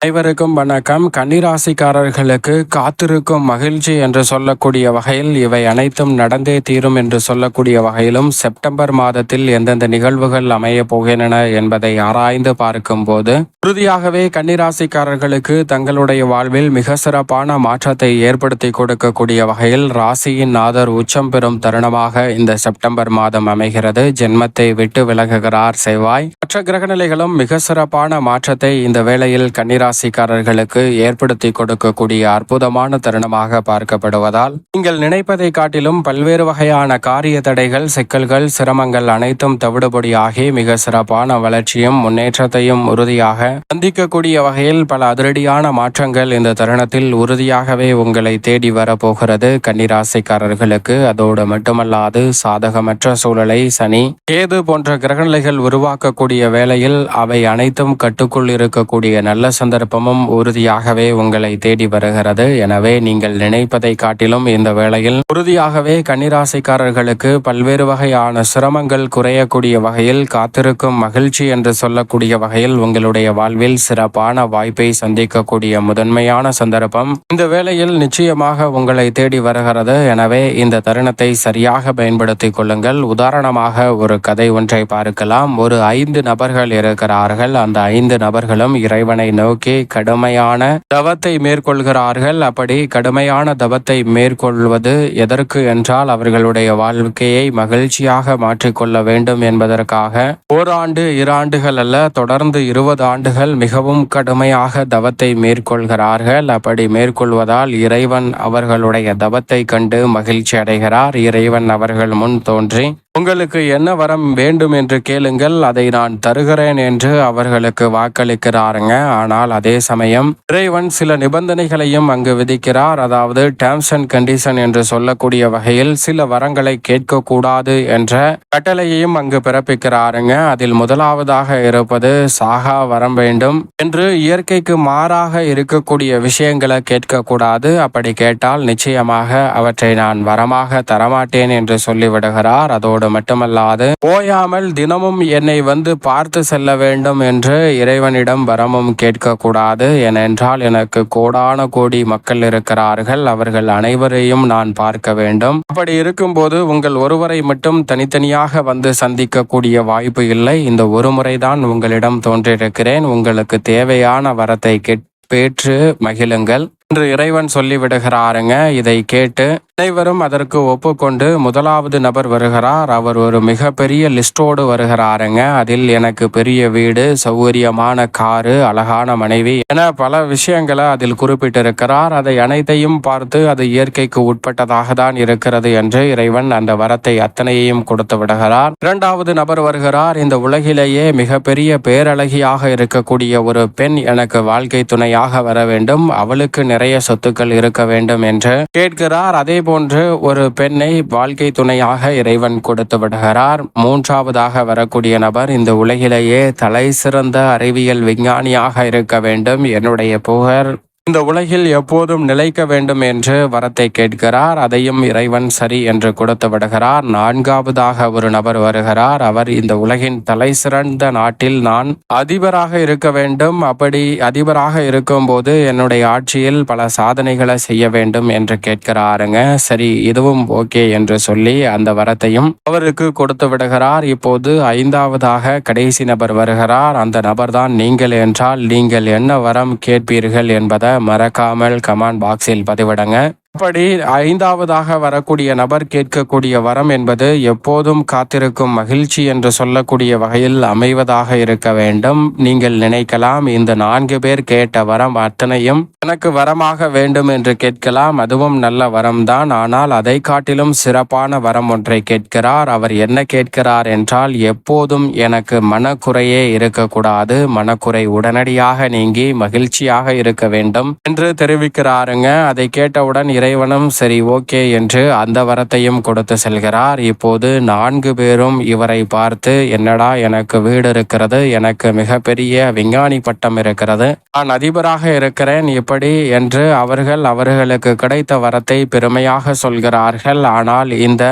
அனைவருக்கும் வணக்கம். கன்னிராசிக்காரர்களுக்கு காத்திருக்கும் மகிழ்ச்சி என்று சொல்லக்கூடிய வகையில் இவை அனைத்தும் நடந்தே தீரும் என்று சொல்லக்கூடிய வகையிலும் செப்டம்பர் மாதத்தில் எந்தெந்த நிகழ்வுகள் அமைய போகின்றன என்பதை ஆராய்ந்து பார்க்கும்போது உறுதியாகவே கன்னிராசிக்காரர்களுக்கு தங்களுடைய வாழ்வில் மிக சிறப்பான மாற்றத்தை ஏற்படுத்தி கொடுக்கக்கூடிய வகையில் ராசியின் நாதர் உச்சம் பெறும் தருணமாக இந்த செப்டம்பர் மாதம் அமைகிறது. ஜென்மத்தை விட்டு விலகுகிறார் செவ்வாய். மற்ற கிரகநிலைகளும் மிக சிறப்பான மாற்றத்தை இந்த வேளையில் ராசிக்காரர்களுக்கு ஏற்படுத்தி கொடுக்கக்கூடிய அற்புதமான தருணமாக பார்க்கப்படுவதால் நீங்கள் நினைப்பதை காட்டிலும் பல்வேறு வகையான காரிய தடைகள் சிக்கல்கள் சிரமங்கள் அனைத்தும் தவிடுபடியாகி மிக சிறப்பான வளர்ச்சியும் முன்னேற்றத்தையும் உறுதியாக சந்திக்கக்கூடிய வகையில் பல அதிரடியான மாற்றங்கள் இந்த தருணத்தில் உறுதியாகவே உங்களை தேடி வரப்போகிறது. கன்னிராசிக்காரர்களுக்கு அதோடு மட்டுமல்லாது சாதகமற்ற சூழலை சனி கேது போன்ற கிரகநிலைகள் உருவாக்கக்கூடிய வேளையில் அவை அனைத்தும் கட்டுக்குள் இருக்கக்கூடிய நல்ல சந்தர்ப்பமும் உறுதியாகவே உங்களை தேடி வருகிறது. எனவே நீங்கள் நினைப்பதை காட்டிலும் இந்த வேளையில் உறுதியாகவே கன்னிராசிக்காரர்களுக்கு பல்வேறு வகையான சிரமங்கள் குறையக்கூடிய வகையில் காத்திருக்கும் மகிழ்ச்சி என்று சொல்லக்கூடிய வகையில் உங்களுடைய வாழ்வில் சிறப்பான வாய்ப்பை சந்திக்கக்கூடிய முதன்மையான சந்தர்ப்பம். இந்த வேளையில் நிச்சயமாக உங்களை தேடி வருகிறது. எனவே இந்த தருணத்தை சரியாக பயன்படுத்திக் கொள்ளுங்கள். உதாரணமாக ஒரு கதை ஒன்றை பார்க்கலாம். ஒரு ஐந்து நபர்கள் இருக்கிறார்கள். அந்த ஐந்து நபர்களும் இறைவனை நோக்கி கடுமையான தவத்தை மேற்கொள்கிறார்கள். அப்படி கடுமையான தவத்தை மேற்கொள்வது எதற்கு என்றால் அவர்களுடைய வாழ்க்கையை மகிழ்ச்சியாக மாற்றிக்கொள்ள வேண்டும் என்பதற்காக. ஓராண்டு இராண்டுகள் அல்ல தொடர்ந்து இருபது ஆண்டுகள் மிகவும் கடுமையாக தவத்தை மேற்கொள்கிறார்கள். அப்படி மேற்கொள்வதால் இறைவன் அவர்களுடைய தவத்தை கண்டு மகிழ்ச்சி அடைகிறார். இறைவன் அவர்கள் முன் தோன்றி உங்களுக்கு என்ன வரம் வேண்டும் என்று கேளுங்கள் அதை நான் தருகிறேன் என்று அவர்களுக்கு வாக்களிக்கிறாருங்க. ஆனால் அதே சமயம் இறைவன் சில நிபந்தனைகளையும் அங்கு விதிக்கிறார். அதாவது டேர்ம்ஸ் அண்ட் கண்டிஷன் என்று சொல்லக்கூடிய வகையில் சில வரங்களை கேட்கக்கூடாது என்ற கட்டளையையும் அங்கு பிறப்பிக்கிறாருங்க. அதில் முதலாவதாக இருப்பது சாகா வரம் வேண்டும் என்று இயற்கைக்கு மாறாக இருக்கக்கூடிய விஷயங்களை கேட்கக்கூடாது. அப்படி கேட்டால் நிச்சயமாக அவற்றை நான் வரமாக தரமாட்டேன் என்று சொல்லிவிடுகிறார். அதோடு அதோடு மட்டுமல்லாது ஓயாமல் தினமும் என்னை வந்து பார்த்து செல்ல வேண்டும் என்று இறைவனிடம் வரமும் கேட்கக்கூடாது ஏனென்றால் எனக்கு கோடான கோடி மக்கள் இருக்கிறார்கள் அவர்கள் அனைவரையும் நான் பார்க்க வேண்டும். அப்படி இருக்கும்போது உங்கள் ஒருவரை மட்டும் தனித்தனியாக வந்து சந்திக்கக்கூடிய வாய்ப்பு இல்லை. இந்த ஒரு முறைதான் உங்களிடம் தோன்றியிருக்கிறேன் உங்களுக்கு தேவையான வரத்தை கேட் பேற்று மகிழுங்கள். என்று இறைவன் சொல்லிவிடுகிறாருங்க. இதை கேட்டு அனைவரும் அதற்கு ஒப்புக்கொண்டு முதலாவது நபர் வருகிறார். அவர் ஒரு மிகப்பெரிய லிஸ்டோடு வருகிறாருங்க. அதில் எனக்கு பெரிய வீடு சௌகரியமான காரு அழகான மனைவி என பல விஷயங்களை அதில் குறிப்பிட்டிருக்கிறார். அதை அனைத்தையும் பார்த்து அது இயற்கைக்கு உட்பட்டதாக தான் இருக்கிறது என்று இறைவன் அந்த வரத்தை அத்தனையையும் கொடுத்து விடுகிறார். இரண்டாவது நபர் வருகிறார். இந்த உலகிலேயே மிகப்பெரிய பேரழகியாக இருக்கக்கூடிய ஒரு பெண் எனக்கு வாழ்க்கை துணையாக வர வேண்டும். அவளுக்கு நிறைய சொத்துக்கள் இருக்க வேண்டும் என்று கேட்கிறார். அதே போன்று ஒரு பெண்ணை வாழ்க்கை துணையாக இறைவன் கொடுத்து விடுகிறார். மூன்றாவதாக வரக்கூடிய நபர் இந்த உலகிலேயே தலை சிறந்த அறிவியல் விஞ்ஞானியாக இருக்க வேண்டும். என்னுடைய புகழ் இந்த உலகில் எப்போதும் நிலைக்க வேண்டும் என்று வரத்தை கேட்கிறார். அதையும் இறைவன் சரி என்று கொடுத்து விடுகிறார். நான்காவதாக ஒரு நபர் வருகிறார். அவர் இந்த உலகின் தலை சிறந்த நாட்டில் நான் அதிபராக இருக்க வேண்டும். அப்படி அதிபராக இருக்கும்போது என்னுடைய ஆட்சியில் பல சாதனைகளை செய்ய வேண்டும் என்று கேட்கிறாருங்க. சரி இதுவும் ஓகே என்று சொல்லி அந்த வரத்தையும் அவருக்கு கொடுத்து விடுகிறார். இப்போது ஐந்தாவதாக கடைசி நபர் வருகிறார். அந்த நபர்தான் நீங்கள் என்றால் நீங்கள் என்ன வரம் கேட்பீர்கள் என்பதை மறக்காமல் கமெண்ட் பாக்ஸில் பதிவிடுங்க. அப்படி ஐந்தாவதாக வரக்கூடிய நபர் கேட்கக்கூடிய வரம் என்பது எப்போதும் காத்திருக்கும் மகிழ்ச்சி என்று சொல்லக்கூடிய வகையில் அமைவதாக இருக்க வேண்டும். நீங்கள் நினைக்கலாம் இந்த நான்கு பேர் கேட்ட வரம் அத்தனையும் எனக்கு வரமாக வேண்டும் என்று கேட்கலாம். அதுவும் நல்ல வரம்தான். ஆனால் அதை காட்டிலும் சிறப்பான வரம் ஒன்றை கேட்கிறார். அவர் என்ன கேட்கிறார் என்றால் எப்போதும் எனக்கு மனக்குறையே இருக்கக்கூடாது. மனக்குறை உடனடியாக நீங்கி மகிழ்ச்சியாக இருக்க வேண்டும் என்று தெரிவிக்கிறாருங்க. அதை கேட்டவுடன் இறைவனும் சரி ஓகே என்று அந்த வரத்தையும் கொடுத்து செல்கிறார். இப்போது நான்கு பேரும் இவரை பார்த்து என்னடா எனக்கு வீடு இருக்கிறது எனக்கு மிகப்பெரிய விஞ்ஞானி பட்டம் இருக்கிறது. நான் அதிபராக இருக்கிறேன் இப்படி என்று அவர்கள் அவர்களுக்கு கிடைத்த வரத்தை பெருமையாக சொல்கிறார்கள். ஆனால் இந்த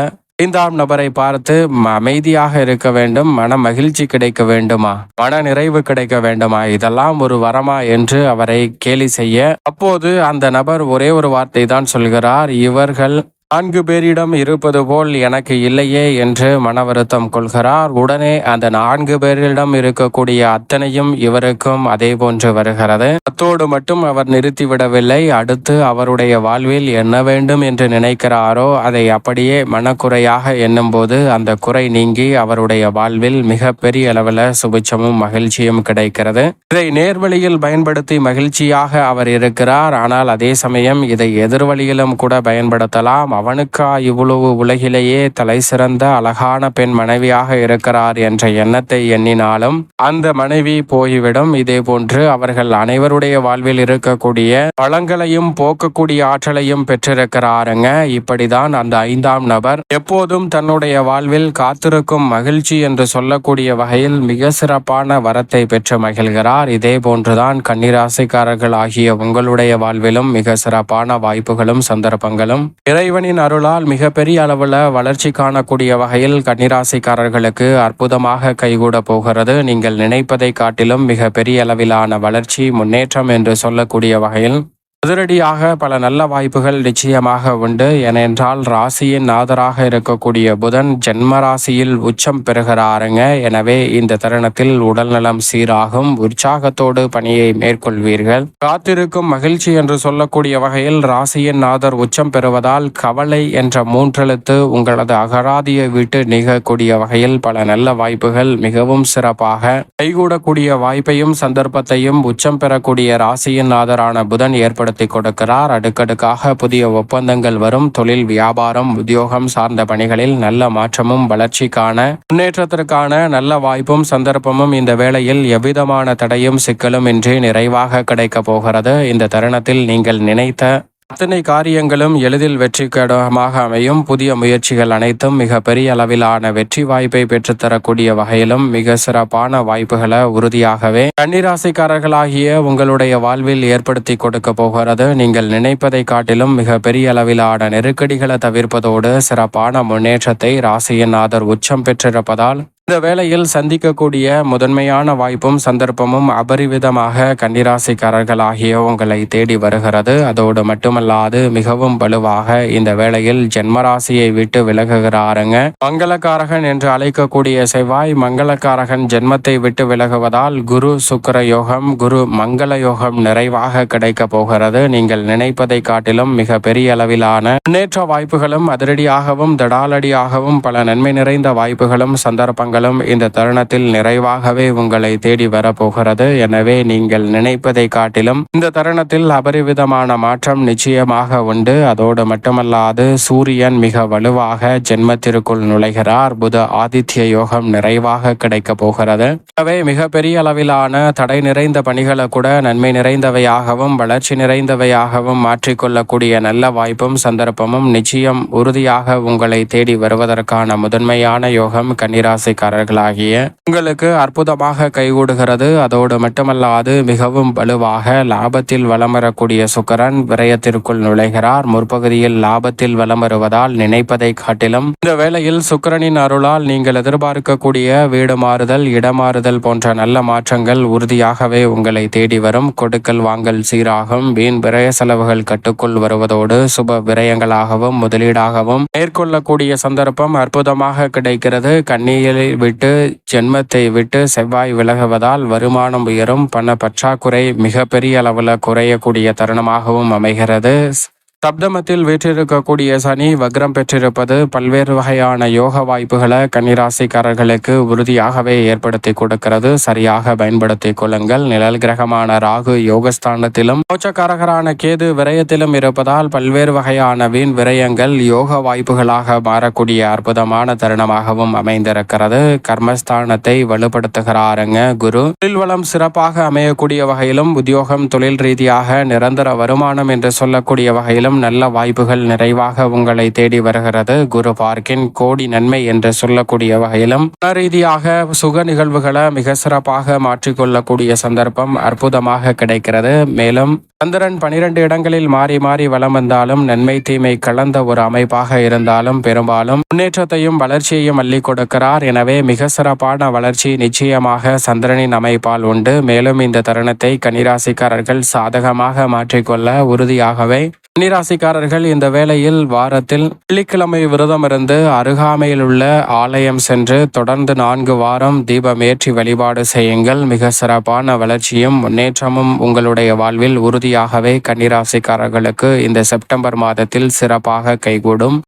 ஐந்தாம் நபரை பார்த்து ம- அமைதியாக இருக்க வேண்டும் மன மகிழ்ச்சி கிடைக்க வேண்டுமா? மன நிறைவு கிடைக்க வேண்டுமா? இதெல்லாம் ஒரு வரமா? என்று அவரை கேலி செய்ய அப்போது அந்த நபர் ஒரே ஒரு வார்த்தை தான் சொல்கிறார். இவர்கள் நான்கு பேரிடம் இருப்பது போல் எனக்கு இல்லையே என்று மன வருத்தம் கொள்கிறார். உடனே அந்த நான்கு பேரிடம் இருக்கக்கூடிய அத்தனையும் இவருக்கும் அதே போன்று வருகிறது. அத்தோடு மட்டும் அவர் நிறுத்திவிடவில்லை. அடுத்து அவருடைய வாழ்வில் என்ன வேண்டும் என்று நினைக்கிறாரோ அதை அப்படியே மனக்குறையாக எண்ணும்போது அந்த குறை நீங்கி அவருடைய வாழ்வில் மிக பெரிய அளவில் சுபிச்சமும் மகிழ்ச்சியும் கிடைக்கிறது. இதை நேர்வழியில் பயன்படுத்தி மகிழ்ச்சியாக அவர் இருக்கிறார். ஆனால் அதே சமயம் இதை எதிர்வழியிலும் கூட பயன்படுத்தலாம். அவனுக்கா இவ்வளவு உலகிலேயே தலை சிறந்த அழகான பெண் மனைவியாக இருக்கிறார் என்ற எண்ணத்தை எண்ணினாலும் அந்த மனைவி போய்விடும். இதே போன்று அவர்கள் அனைவருடைய வாழ்வில் இருக்கக்கூடிய பழங்களையும் போக்கக்கூடிய ஆற்றலையும் பெற்றிருக்கிறாருங்க. இப்படிதான் அந்த ஐந்தாம் நபர் எப்போதும் தன்னுடைய வாழ்வில் காத்திருக்கும் மகிழ்ச்சி என்று சொல்லக்கூடிய வகையில் மிக சிறப்பான வரத்தை பெற்று மகிழ்கிறார். இதே போன்றுதான் கன்னிராசிக்காரர்கள் ஆகிய உங்களுடைய வாழ்விலும் மிக சிறப்பான வாய்ப்புகளும் சந்தர்ப்பங்களும் இறைவனின் அருளால் மிகப்பெரிய அளவில் வளர்ச்சி காணக்கூடிய வகையில் கன்னிராசிக்காரர்களுக்கு அற்புதமாக கைகூட போகிறது. நீங்கள் நினைப்பதை காட்டிலும் மிக பெரிய அளவிலான வளர்ச்சி முன்னேற்றம் என்று சொல்லக்கூடிய வகையில் அதிரடியாக பல நல்ல வாய்ப்புகள் நிச்சயமாக உண்டு. ஏனென்றால் ராசியின் நாதராக இருக்கக்கூடிய புதன் ஜென்ம ராசியில் உச்சம் பெறுகிறாருங்க. எனவே இந்த தருணத்தில் உடல்நலம் சீராகும். உற்சாகத்தோடு பணியை மேற்கொள்வீர்கள். காத்திருக்கும் மகிழ்ச்சி என்று சொல்லக்கூடிய வகையில் ராசியின் நாதர் உச்சம் பெறுவதால் கவலை என்ற மூன்றெழுத்து உங்களது அகராதியை விட்டு நீங்கக்கூடிய வகையில் பல நல்ல வாய்ப்புகள் மிகவும் சிறப்பாக கைகூடக்கூடிய வாய்ப்பையும் சந்தர்ப்பத்தையும் உச்சம் பெறக்கூடிய ராசியின் நாதரான புதன் ஏற்படுத்த கொடுக்கிறார். அடுக்கடுக்காக புதிய ஒப்பந்தங்கள் வரும். தொழில் வியாபாரம் உத்தியோகம் சார்ந்த பணிகளில் நல்ல மாற்றமும் வளர்ச்சிக்கான முன்னேற்றத்திற்கான நல்ல வாய்ப்பும் சந்தர்ப்பமும் இந்த வேளையில் எவ்விதமான தடையும் சிக்கலும் இன்றி நிறைவாக கிடைக்கப் போகிறது. இந்த தருணத்தில் நீங்கள் நினைத்த அத்தனை காரியங்களும் எளிதில் வெற்றிகரமாக அமையும். புதிய முயற்சிகள் அனைத்தும் மிக பெரிய அளவிலான வெற்றி வாய்ப்பை பெற்றுத்தரக்கூடிய வகையிலும் மிக சிறப்பான வாய்ப்புகளை உறுதியாகவே கன்னிராசிக்காரர்களாகிய உங்களுடைய வாழ்வில் ஏற்படுத்தி கொடுக்க போகிறது. நீங்கள் நினைப்பதை காட்டிலும் மிக பெரிய அளவிலான நெருக்கடிகளை தவிர்ப்பதோடு சிறப்பான முன்னேற்றத்தை ராசியின் ஆதர் உச்சம் பெற்றிருப்பதால் இந்த வேளையில் சந்திக்கக்கூடிய முதன்மையான வாய்ப்பும் சந்தர்ப்பமும் அபரிவிதமாக கன்னிராசிக்காரர்கள் ஆகிய உங்களை தேடி வருகிறது. அதோடு மட்டுமல்லாது மிகவும் வலுவாக இந்த வேளையில் ஜென்மராசியை விட்டு விலகுகிறாருங்க. மங்களக்காரகன் என்று அழைக்கக்கூடிய செவ்வாய் மங்களக்காரகன் ஜென்மத்தை விட்டு விலகுவதால் குரு சுக்கர யோகம் குரு மங்கள யோகம் நிறைவாக கிடைக்க போகிறது. நீங்கள் நினைப்பதை காட்டிலும் மிக பெரிய அளவிலான முன்னேற்ற வாய்ப்புகளும் அதிரடியாகவும் தடாலடியாகவும் பல நன்மை நிறைந்த வாய்ப்புகளும் சந்தர்ப்பங்கள் சந்தர்ப்பங்களும் இந்த தருணத்தில் நிறைவாகவே உங்களை தேடி வரப்போகிறது. எனவே நீங்கள் நினைப்பதை காட்டிலும் இந்த தருணத்தில் அபரிவிதமான மாற்றம் நிச்சயமாக உண்டு. அதோடு மட்டுமல்லாது சூரியன் மிக வலுவாக ஜென்மத்திற்குள் நுழைகிறார். புத ஆதித்ய யோகம் நிறைவாக கிடைக்க போகிறது. எனவே மிகப்பெரிய அளவிலான தடை நிறைந்த பணிகளை கூட நன்மை நிறைந்தவையாகவும் வளர்ச்சி நிறைந்தவையாகவும் மாற்றிக்கொள்ளக்கூடிய நல்ல வாய்ப்பும் சந்தர்ப்பமும் நிச்சயம் உறுதியாக உங்களை தேடி வருவதற்கான முதன்மையான யோகம் கன்னிராசிக்காரர்களாகிய உங்களுக்கு அற்புதமாக கைகூடுகிறது. அதோடு மட்டுமல்லாது மிகவும் வலுவாக லாபத்தில் வலம் வரக்கூடிய சுக்கரன் விரயத்திற்குள் நுழைகிறார். முற்பகுதியில் லாபத்தில் வலம் வருவதால் நினைப்பதை காட்டிலும் இந்த வேளையில் சுக்கரனின் அருளால் நீங்கள் எதிர்பார்க்கக்கூடிய வீடு மாறுதல் இடமாறுதல் போன்ற நல்ல மாற்றங்கள் உறுதியாகவே உங்களை தேடி வரும். கொடுக்கல் வாங்கல் சீராகும். வீண் விரய செலவுகள் கட்டுக்குள் வருவதோடு சுப விரயங்களாகவும் முதலீடாகவும் மேற்கொள்ளக்கூடிய சந்தர்ப்பம் அற்புதமாக கிடைக்கிறது. கண்ணியை விட்டு ஜென்மத்தை விட்டு செவ்வாய் விலகுவதால் வருமானம் உயரும். பண பற்றாக்குறை மிகப்பெரிய அளவில் குறையக்கூடிய தருணமாகவும் அமைகிறது. சப்தமத்தில் வீற்றிருக்கக்கூடிய சனி வக்ரம் பெற்றிருப்பது பல்வேறு வகையான யோக வாய்ப்புகளை கன்னிராசிக்காரர்களுக்கு உறுதியாகவே ஏற்படுத்தி கொடுக்கிறது. சரியாக பயன்படுத்திக் கொள்ளுங்கள். நிழல் கிரகமான ராகு யோகஸ்தானத்திலும் கோச்சக்காரகரான கேது விரயத்திலும் இருப்பதால் பல்வேறு வகையான வீண் விரயங்கள் யோக வாய்ப்புகளாக மாறக்கூடிய அற்புதமான தருணமாகவும் அமைந்திருக்கிறது. கர்மஸ்தானத்தை வலுப்படுத்துகிறாருங்க குரு. தொழில் வளம் சிறப்பாக அமையக்கூடிய வகையிலும் உத்தியோகம் தொழில் ரீதியாக நிரந்தர வருமானம் என்று சொல்லக்கூடிய வகையிலும் வகையிலும் நல்ல வாய்ப்புகள் நிறைவாக உங்களை தேடி வருகிறது. குரு பார்க்கின் கோடி நன்மை என்று சொல்லக்கூடிய வகையிலும் மன ரீதியாக சுக நிகழ்வுகளை மிக சிறப்பாக மாற்றிக்கொள்ளக்கூடிய சந்தர்ப்பம் அற்புதமாக கிடைக்கிறது. மேலும் சந்திரன் பனிரெண்டு இடங்களில் மாறி மாறி வளம் வந்தாலும் நன்மை தீமை கலந்த ஒரு அமைப்பாக இருந்தாலும் பெரும்பாலும் முன்னேற்றத்தையும் வளர்ச்சியையும் அள்ளி கொடுக்கிறார். எனவே மிக சிறப்பான வளர்ச்சி நிச்சயமாக சந்திரனின் அமைப்பால் உண்டு. மேலும் இந்த தருணத்தை கனிராசிக்காரர்கள் சாதகமாக மாற்றிக்கொள்ள உறுதியாகவே கன்னிராசிக்காரர்கள் இந்த வேளையில் வாரத்தில் வெள்ளிக்கிழமை விரதம் இருந்து அருகாமையில் உள்ள ஆலயம் சென்று தொடர்ந்து நான்கு வாரம் தீபம் ஏற்றி வழிபாடு செய்யுங்கள். மிக சிறப்பான வளர்ச்சியும் முன்னேற்றமும் உங்களுடைய வாழ்வில் உறுதியாகவே கன்னிராசிக்காரர்களுக்கு இந்த செப்டம்பர் மாதத்தில் சிறப்பாக கைகூடும்.